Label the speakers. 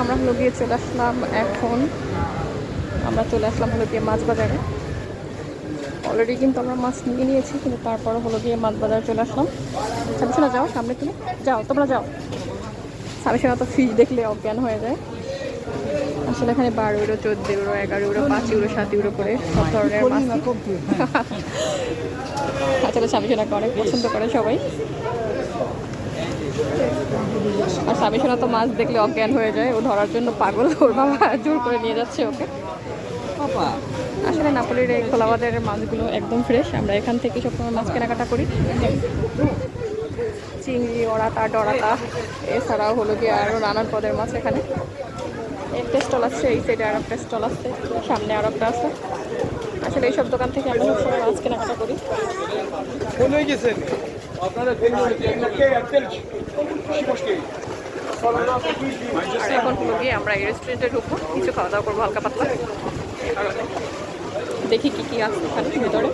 Speaker 1: আমরা হলো গিয়ে চলে আসলাম এখন। আমরা চলে আসলাম হলো গিয়ে মাছ বাজারে অলরেডি কিন্তু আমরা মাছ নিয়ে নিয়েছি কিন্তু তারপরে হলো গিয়ে মাছ বাজারে চলে আসলাম। সাবিসোনা যাও সামনে তুমি। যাও তোমরা যাও। সাবিসোনা তো ফিশ দেখলে অজ্ঞান হয়ে যায়। আসলে এখানে বারো ইউরো চোদ্দ ইউরো এগারো ইউরো পাঁচ ইউরো সাত ইউরো করে সব ধরনের মাছ। আসলে সাবিসোনাকে অনেক পছন্দ করে সবাই। আর সাবিসোনা তো মাছ দেখলে অজ্ঞান হয়ে যায় ও ধরার জন্য পাগল ওর বাবা জোর করে নিয়ে যাচ্ছে ওকে। আসলে নাপোলির এই খোলাবাদের মাছগুলো একদম ফ্রেশ আমরা এখান থেকে সবসময় মাছ কেনাকাটা করি। চিংড়ি ওড়াতা ডরাতা এছাড়াও হলো গিয়ে আরও নানান পদের মাছ এখানে। একটা স্টল আছে এই সাইডে আর একটা স্টল আছে সামনে আর একটা আছে। আসলে এইসব দোকান থেকে আমরা সবসময় মাছ কেনাকাটা করি। এখন গিয়ে আমরা এই রেস্টুরেন্টে ঢুকবো, কিছু খাওয়া দাওয়া করব, হালকা পাতলা। দেখি কি কি আছে ভিতরে ভেতরে।